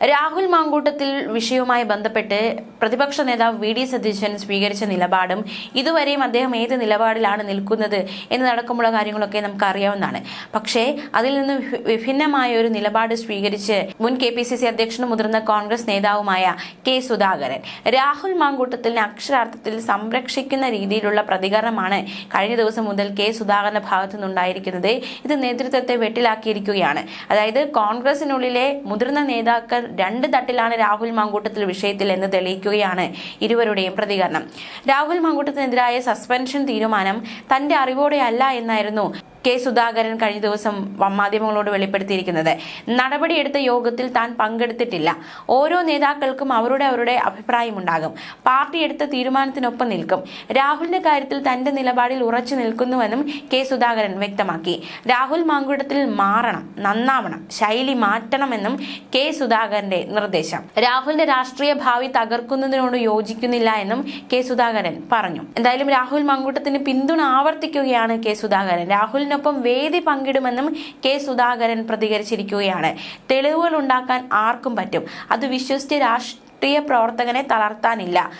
രാഹുൽ മാങ്കൂട്ടത്തിൽ വിഷയവുമായി ബന്ധപ്പെട്ട് പ്രതിപക്ഷ നേതാവ് വി ഡി സതീശൻ സ്വീകരിച്ച നിലപാടും ഇതുവരെയും അദ്ദേഹം ഏത് നിലപാടിലാണ് നിൽക്കുന്നത് എന്ന് എന്നതടക്കമുള്ള കാര്യങ്ങളൊക്കെ നമുക്ക് അറിയാവുന്നതാണ് പക്ഷേ അതിൽ നിന്ന് വിഭിന്നമായ ഒരു നിലപാട് സ്വീകരിച്ച് മുൻ കെ പി സി സി അധ്യക്ഷനും മുതിർന്ന കോൺഗ്രസ് നേതാവുമായ കെ സുധാകരൻ രാഹുൽ മാങ്കൂട്ടത്തിനെ അക്ഷരാർത്ഥത്തിൽ സംരക്ഷിക്കുന്ന രീതിയിലുള്ള പ്രതികരണമാണ് കഴിഞ്ഞ ദിവസം മുതൽ കെ സുധാകരന്റെ ഭാഗത്തു നിന്നുണ്ടായിരിക്കുന്നത്. ഇത് നേതൃത്വത്തെ വെട്ടിലാക്കിയിരിക്കുകയാണ്. അതായത് കോൺഗ്രസിനുള്ളിലെ മുതിർന്ന നേതാക്കൾ രണ്ട് തട്ടിലാണ് രാഹുൽ മാങ്കൂട്ടത്തിൽ വിഷയത്തിൽ എന്ന് തെളിയിക്കുകയാണ് ഇരുവരുടെയും പ്രതികരണം. രാഹുൽ മാങ്കൂട്ടത്തിനെതിരായ സസ്പെൻഷൻ തീരുമാനം തന്റെ അറിവോടെ അല്ല എന്നായിരുന്നു കെ സുധാകരൻ കഴിഞ്ഞ ദിവസം മാധ്യമങ്ങളോട് വെളിപ്പെടുത്തിയിരിക്കുന്നത്. നടപടിയെടുത്ത യോഗത്തിൽ താൻ പങ്കെടുത്തിട്ടില്ല. ഓരോ നേതാക്കൾക്കും അവരുടെ അവരുടെ അഭിപ്രായമുണ്ടാകും പാർട്ടി എടുത്ത തീരുമാനത്തിനൊപ്പം നിൽക്കും. രാഹുലിന്റെ കാര്യത്തിൽ തന്റെ നിലപാടിൽ ഉറച്ചു നിൽക്കുന്നുവെന്നും കെ സുധാകരൻ വ്യക്തമാക്കി. രാഹുൽ മാങ്കുടത്തിൽ മാറണം നന്നാവണം ശൈലി മാറ്റണമെന്നും കെ സുധാകരന്റെ നിർദ്ദേശം. രാഹുലിന്റെ രാഷ്ട്രീയ ഭാവി തകർക്കുന്നതിനോട് യോജിക്കുന്നില്ല എന്നും കെ സുധാകരൻ പറഞ്ഞു. എന്തായാലും രാഹുൽ മാങ്കൂട്ടത്തിന് പിന്തുണ ആവർത്തിക്കുകയാണ് കെ സുധാകരൻ. രാഹുലിനൊപ്പം വേദി പങ്കിടുമെന്നും കെ സുധാകരൻ പ്രതികരിച്ചിരിക്കുകയാണ്. തെളിവുകൾ ഉണ്ടാക്കാൻ ആർക്കും പറ്റും. അത് വിശ്വസിച്ച് രാഷ്ട്രീയ പ്രവർത്തകനെ തളർത്താനില്ല.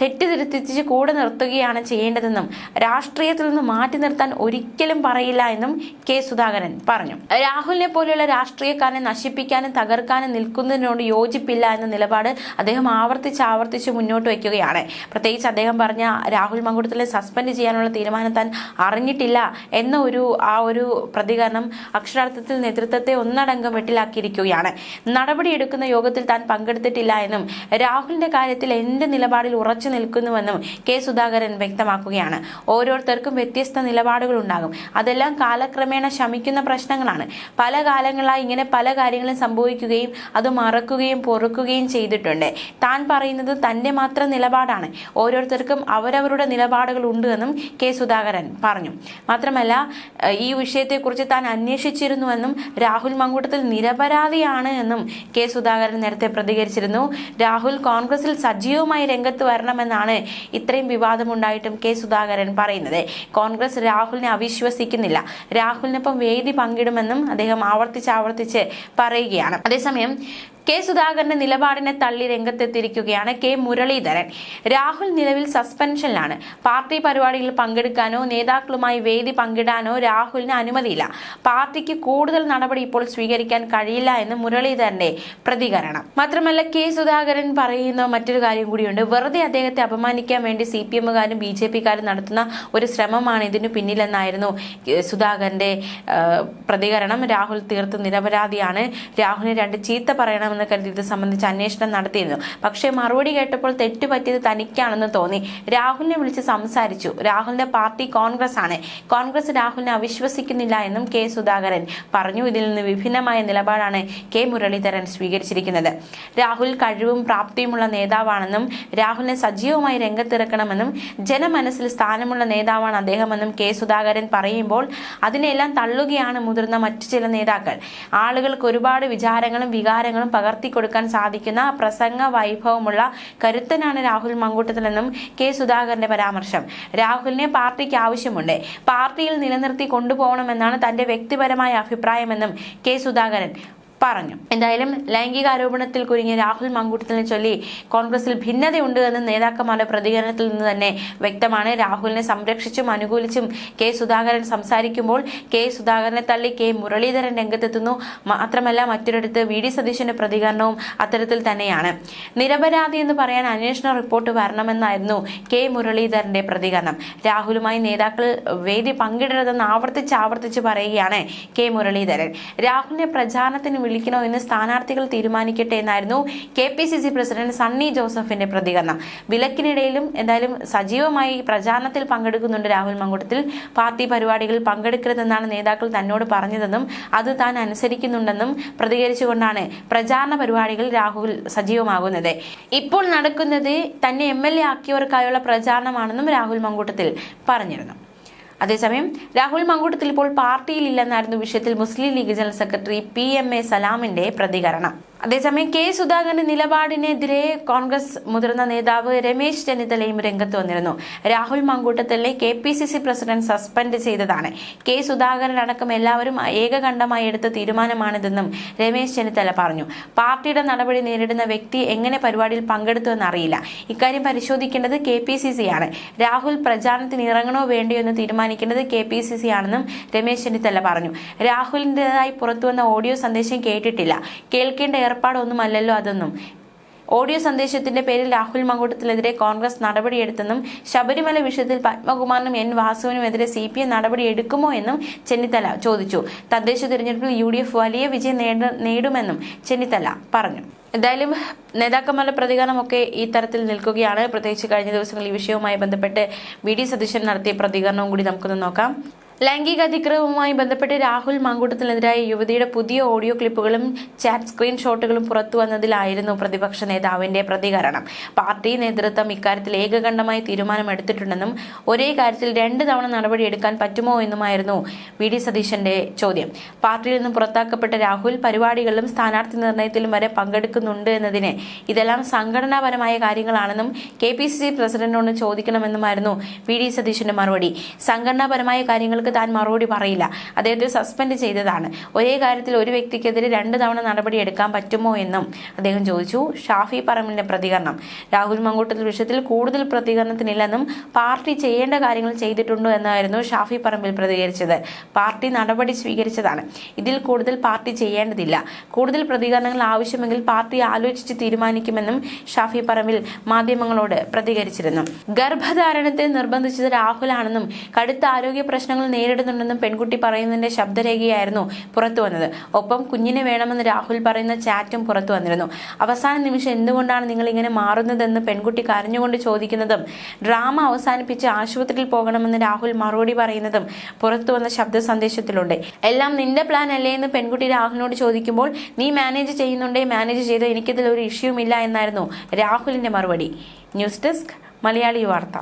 തെറ്റിതിരുത്തിച്ച് കൂടെ നിർത്തുകയാണ് ചെയ്യേണ്ടതെന്നും രാഷ്ട്രീയത്തിൽ നിന്ന് മാറ്റി നിർത്താൻ ഒരിക്കലും പറയില്ല എന്നും കെ സുധാകരൻ പറഞ്ഞു. രാഹുലിനെ പോലെയുള്ള രാഷ്ട്രീയക്കാരനെ നശിപ്പിക്കാനും തകർക്കാനും നിൽക്കുന്നതിനോട് യോജിപ്പില്ല എന്ന നിലപാട് അദ്ദേഹം ആവർത്തിച്ച് ആവർത്തിച്ച് മുന്നോട്ട് വയ്ക്കുകയാണ്. പ്രത്യേകിച്ച് അദ്ദേഹം പറഞ്ഞ രാഹുൽ മങ്കുടത്തിലെ സസ്പെൻഡ് ചെയ്യാനുള്ള തീരുമാനം താൻ അറിഞ്ഞിട്ടില്ല എന്ന ഒരു ആ ഒരു പ്രതികരണം അക്ഷരാർത്ഥത്തിൽ നേതൃത്വത്തെ ഒന്നടങ്കം വെട്ടിലാക്കിയിരിക്കുകയാണ്. നടപടിയെടുക്കുന്ന യോഗത്തിൽ താൻ പങ്കെടുത്തിട്ടില്ല എന്നും രാഹുലിന്റെ കാര്യത്തിൽ എന്ത് നിലപാടിൽ ഉറച്ചു നിൽക്കുന്നുവെന്നും കെ സുധാകരൻ വ്യക്തമാക്കുകയാണ്. ഓരോരുത്തർക്കും വ്യത്യസ്ത നിലപാടുകൾ ഉണ്ടാകും. അതെല്ലാം കാലക്രമേണ ശമിക്കുന്ന പ്രശ്നങ്ങളാണ്. പല കാലങ്ങളായി ഇങ്ങനെ പല കാര്യങ്ങളും സംഭവിക്കുകയും അത് മറക്കുകയും പൊറുക്കുകയും ചെയ്തിട്ടുണ്ട്. താൻ പറയുന്നത് തന്റെ മാത്രം നിലപാടാണ്. ഓരോരുത്തർക്കും അവരവരുടെ നിലപാടുകൾ ഉണ്ട് എന്നും കെ സുധാകരൻ പറഞ്ഞു. മാത്രമല്ല ഈ വിഷയത്തെക്കുറിച്ച് താൻ അന്വേഷിച്ചിരുന്നുവെന്നും രാഹുൽ മങ്കൂട്ടത്തിൽ നിരപരാധിയാണ് എന്നും കെ സുധാകരൻ നേരത്തെ പ്രതികരിച്ചിരുന്നു. രാഹുൽ കോൺഗ്രസിൽ സജീവമായി രംഗത്ത് വരണമെന്നാണ് ഇത്രയും വിവാദമുണ്ടായിട്ടും കെ സുധാകരൻ പറയുന്നത്. കോൺഗ്രസ് രാഹുലിനെ അവിശ്വസിക്കുന്നില്ല. രാഹുലിനൊപ്പം വേദി പങ്കിടുമെന്നും അദ്ദേഹം ആവർത്തിച്ച് ആവർത്തിച്ച് പറയുകയാണ്. അതേസമയം കെ സുധാകരന്റെ നിലപാടിനെ തള്ളി രംഗത്തെത്തിയിരിക്കുകയാണ് കെ മുരളീധരൻ. രാഹുൽ നിലവിൽ സസ്പെൻഷനിലാണ്. പാർട്ടി പരിപാടിയിൽ പങ്കെടുക്കാനോ നേതാക്കളുമായി വേദി പങ്കിടാനോ രാഹുലിന് അനുമതിയില്ല. പാർട്ടിക്ക് കൂടുതൽ നടപടി ഇപ്പോൾ സ്വീകരിക്കാൻ കഴിയില്ല എന്ന് മുരളീധരന്റെ പ്രതികരണം. മാത്രമല്ല കെ സുധാകരൻ പറയുന്ന മറ്റൊരു കാര്യം കൂടിയുണ്ട്. വെറുതെ അദ്ദേഹത്തെ അപമാനിക്കാൻ വേണ്ടി സി പി എമ്മുകാരും ബി ജെ പിക്കാരും നടത്തുന്ന ഒരു ശ്രമമാണ് ഇതിനു പിന്നിലെന്നായിരുന്നു സുധാകരന്റെ പ്രതികരണം. രാഹുൽ തീർത്ത് നിരപരാധിയാണ്. രാഹുലിനെ രണ്ട് ചീത്ത പറയണമെന്ന് കരുതി ഇത് സംബന്ധിച്ച് അന്വേഷണം നടത്തിയിരുന്നു. പക്ഷേ മറുപടി കേട്ടപ്പോൾ തെറ്റുപറ്റിയത് തനിക്കാണെന്ന് തോന്നി. രാഹുലിനെ വിളിച്ച് സംസാരിച്ചു. രാഹുലിന്റെ പാർട്ടി കോൺഗ്രസ് ആണ് കോൺഗ്രസ് രാഹുലിനെ അവിശ്വസിക്കുന്നില്ല എന്നും കെ സുധാകരൻ പറഞ്ഞു. ഇതിൽ നിന്ന് വിഭിന്നമായ നിലപാടാണ് കെ മുരളീധരൻ സ്വീകരിച്ചിരിക്കുന്നത്. രാഹുൽ കഴിവും പ്രാപ്തിയുമുള്ള നേതാവാണെന്നും രാഹുലിനെ സജീവമായി രംഗത്തിറക്കണമെന്നും ജനമനസ്സിൽ സ്ഥാനമുള്ള നേതാവാണ് അദ്ദേഹമെന്നും കെ സുധാകരൻ പറയുമ്പോൾ അതിനെല്ലാം തള്ളുകയാണ് മുതിർന്ന മറ്റു ചില നേതാക്കൾ. ആളുകൾക്ക് ഒരുപാട് വിചാരങ്ങളും വികാരങ്ങളും പകർത്തിക്കൊടുക്കാൻ സാധിക്കുന്ന പ്രസംഗ വൈഭവമുള്ള കരുത്തനാണ് രാഹുൽ മങ്കൂട്ടത്തിലെന്നും കെ സുധാകരന്റെ പരാമർശം. രാഹുലിനെ പാർട്ടിക്ക് ആവശ്യമുണ്ട്. പാർട്ടിയിൽ നിലനിർത്തി കൊണ്ടുപോകണമെന്നാണ് തന്റെ വ്യക്തിപരമായ അഭിപ്രായമെന്നും കെ സുധാകരൻ പറഞ്ഞു. എന്തായാലും ലൈംഗിക ആരോപണത്തിൽ കുരുങ്ങിയ രാഹുൽ മങ്കൂട്ടത്തിനെ ചൊല്ലി കോൺഗ്രസിൽ ഭിന്നതയുണ്ട് എന്ന് നേതാക്കന്മാരുടെ പ്രതികരണത്തിൽ നിന്ന് തന്നെ വ്യക്തമാണ്. രാഹുലിനെ സംരക്ഷിച്ചും അനുകൂലിച്ചും കെ സുധാകരൻ സംസാരിക്കുമ്പോൾ കെ സുധാകരനെ തള്ളി കെ മുരളീധരൻ രംഗത്തെത്തുന്നു. മാത്രമല്ല മറ്റൊരിടത്ത് വി ഡി സതീശന്റെ പ്രതികരണവും അത്തരത്തിൽ തന്നെയാണ്. നിരപരാധി എന്ന് പറയാൻ അന്വേഷണ റിപ്പോർട്ട് വരണമെന്നായിരുന്നു കെ മുരളീധരന്റെ പ്രതികരണം. രാഹുലുമായി നേതാക്കൾ വേദി പങ്കിടരുതെന്ന് ആവർത്തിച്ച് ആവർത്തിച്ച് പറയുകയാണ് കെ മുരളീധരൻ. രാഹുലിനെ പ്രചാരണത്തിന് വിളിക്കണോ എന്ന് സ്ഥാനാർത്ഥികൾ തീരുമാനിക്കട്ടെ എന്നായിരുന്നു K P C C president Sunny ജോസഫിന്റെ പ്രതികരണം. വിലക്കിനിടയിലും എന്തായാലും സജീവമായി പ്രചാരണത്തിൽ പങ്കെടുക്കുന്നുണ്ട് രാഹുൽ മങ്കൂട്ടത്തിൽ. പാർട്ടി പരിപാടികളിൽ പങ്കെടുക്കരുതെന്നാണ് നേതാക്കൾ തന്നോട് പറഞ്ഞതെന്നും അത് താൻ അനുസരിക്കുന്നുണ്ടെന്നും പ്രതികരിച്ചുകൊണ്ടാണ് പ്രചാരണ പരിപാടികൾ രാഹുൽ സജീവമാകുന്നത്. ഇപ്പോൾ നടക്കുന്നത് തന്നെ എം എൽ എ ആക്കിയവർക്കായുള്ള പ്രചാരണമാണെന്നും രാഹുൽ മങ്കൂട്ടത്തിൽ പറഞ്ഞിരുന്നു. അതേസമയം രാഹുൽ മങ്കൂട്ടത്തിൽ ഇപ്പോൾ പാർട്ടിയിലില്ലെന്നായിരുന്നു വിഷയത്തിൽ Muslim League general secretary P M A സലാമിന്റെ പ്രതികരണം. അതേസമയം കെ സുധാകരന്റെ നിലപാടിനെതിരെ കോൺഗ്രസ് മുതിർന്ന നേതാവ് രമേശ് ചെന്നിത്തലയും രംഗത്ത് വന്നിരുന്നു. Rahul മങ്കൂട്ടത്തലിനെ K P C C president suspend ചെയ്തതാണ്. കെ സുധാകരൻ അടക്കം എല്ലാവരും ഏകകണ്ഠമായി എടുത്ത തീരുമാനമാണിതെന്നും രമേശ് ചെന്നിത്തല പറഞ്ഞു. പാർട്ടിയുടെ നടപടി നേരിടുന്ന വ്യക്തി എങ്ങനെ പരിപാടിയിൽ പങ്കെടുത്തുവെന്ന് അറിയില്ല ഇക്കാര്യം പരിശോധിക്കേണ്ടത് കെ പി സി സി ആണ്. രാഹുൽ പ്രചാരണത്തിന് ഇറങ്ങണോ വേണ്ടിയോ എന്ന് തീരുമാനിക്കേണ്ടത് കെ പി സി സി ആണെന്നും രമേശ് ചെന്നിത്തല പറഞ്ഞു. രാഹുലിന്റെതായി പുറത്തുവന്ന ഓഡിയോ സന്ദേശം കേട്ടിട്ടില്ല. കേൾക്കേണ്ട ഏർപ്പാടൊന്നുമല്ലല്ലോ അതെന്നും. ഓഡിയോ സന്ദേശത്തിന്റെ പേരിൽ രാഹുൽ മങ്കൂട്ടത്തിനെതിരെ കോൺഗ്രസ് നടപടിയെടുത്തെന്നും ശബരിമല വിഷയത്തിൽ പത്മകുമാറിനും എൻ വാസുവിനുമെതിരെ സി പി എം നടപടിയെടുക്കുമോ എന്നും ചെന്നിത്തല ചോദിച്ചു. തദ്ദേശ തിരഞ്ഞെടുപ്പിൽ യു ഡി എഫ് വലിയ വിജയം നേടുമെന്നും ചെന്നിത്തല പറഞ്ഞു. എന്തായാലും നേതാക്കന്മാരുടെ പ്രതികരണമൊക്കെ ഈ തരത്തിൽ നിൽക്കുകയാണ്. പ്രത്യേകിച്ച് കഴിഞ്ഞ ദിവസങ്ങളിൽ ഈ വിഷയവുമായി ബന്ധപ്പെട്ട് വി ഡി സതീശൻ നടത്തിയ പ്രതികരണവും കൂടി നമുക്കൊന്ന് നോക്കാം. ലൈംഗിക അതിക്രമവുമായി ബന്ധപ്പെട്ട് രാഹുൽ മാങ്കൂട്ടത്തിനെതിരായ യുവതിയുടെ പുതിയ ഓഡിയോ ക്ലിപ്പുകളും ചാറ്റ് സ്ക്രീൻഷോട്ടുകളും പുറത്തു വന്നതിലായിരുന്നു പ്രതിപക്ഷ നേതാവിന്റെ പ്രതികരണം. പാർട്ടി നേതൃത്വം ഇക്കാര്യത്തിൽ ഏകകണ്ഠമായി തീരുമാനമെടുത്തിട്ടുണ്ടെന്നും ഒരേ കാര്യത്തിൽ രണ്ട് തവണ നടപടിയെടുക്കാൻ പറ്റുമോ എന്നുമായിരുന്നു വി ഡി സതീശന്റെ ചോദ്യം. പാർട്ടിയിൽ നിന്നും പുറത്താക്കപ്പെട്ട രാഹുൽ പരിപാടികളിലും സ്ഥാനാർത്ഥി നിർണയത്തിലും വരെ പങ്കെടുക്കുന്നുണ്ട് എന്നതിന് ഇതെല്ലാം സംഘടനാപരമായ കാര്യങ്ങളാണെന്നും കെ പി സി സി പ്രസിഡന്റിനോട് ചോദിക്കണമെന്നുമായിരുന്നു വി ഡി സതീശന്റെ മറുപടി. സംഘടനാപരമായ കാര്യങ്ങൾക്ക് താൻ മറുപടി പറയില്ല. അദ്ദേഹത്തെ സസ്പെൻഡ് ചെയ്തതാണ്. ഒരേ കാര്യത്തിൽ ഒരു വ്യക്തിക്കെതിരെ രണ്ട് തവണ നടപടി എടുക്കാൻ പറ്റുമോ എന്നും അദ്ദേഹം ചോദിച്ചു. ഷാഫി പറമ്പിലിന്റെ പ്രതികരണം. രാഹുൽ മങ്കൂട്ടത്തിൽ വിഷയത്തിൽ കൂടുതൽ പ്രതികരണത്തിനില്ലെന്നും പാർട്ടി ചെയ്യേണ്ട കാര്യങ്ങൾ ചെയ്തിട്ടുണ്ടോ എന്നായിരുന്നു ഷാഫി പറമ്പിൽ പ്രതികരിച്ചത്. പാർട്ടി നടപടി സ്വീകരിച്ചതാണ്. ഇതിൽ കൂടുതൽ പാർട്ടി ചെയ്യേണ്ടതില്ല. കൂടുതൽ പ്രതികരണങ്ങൾ ആവശ്യമെങ്കിൽ പാർട്ടി ആലോചിച്ച് തീരുമാനിക്കുമെന്നും ഷാഫി പറമ്പിൽ മാധ്യമങ്ങളോട് പ്രതികരിച്ചിരുന്നു. ഗർഭധാരണത്തെ നിർബന്ധിച്ചത് രാഹുലാണെന്നും കടുത്ത ആരോഗ്യ പ്രശ്നങ്ങൾ നേരിടുന്നുണ്ടെന്നും പെൺകുട്ടി പറയുന്നതിന്റെ ശബ്ദരേഖയായിരുന്നു പുറത്തു വന്നത്. ഒപ്പം കുഞ്ഞിനെ വേണമെന്ന് രാഹുൽ പറയുന്ന ചാറ്റും പുറത്തു വന്നിരുന്നു. അവസാന നിമിഷം എന്തുകൊണ്ടാണ് നിങ്ങൾ ഇങ്ങനെ മാറുന്നതെന്ന് പെൺകുട്ടി കരഞ്ഞുകൊണ്ട് ചോദിക്കുന്നതും ഡ്രാമ അവസാനിപ്പിച്ച് ആശുപത്രിയിൽ പോകണമെന്ന് രാഹുൽ മറുപടി പറയുന്നതും പുറത്തു വന്ന ശബ്ദ സന്ദേശത്തിലുണ്ട് എല്ലാം നിന്റെ പ്ലാൻ അല്ലേ എന്ന് പെൺകുട്ടി രാഹുലിനോട് ചോദിക്കുമ്പോൾ നീ മാനേജ് ചെയ്യുന്നുണ്ടേ മാനേജ് ചെയ്ത് എനിക്കിതിൽ ഒരു ഇഷ്യൂമില്ല എന്നായിരുന്നു രാഹുലിന്റെ മറുപടി. ന്യൂസ് ഡെസ്ക് മലയാളി വാർത്ത.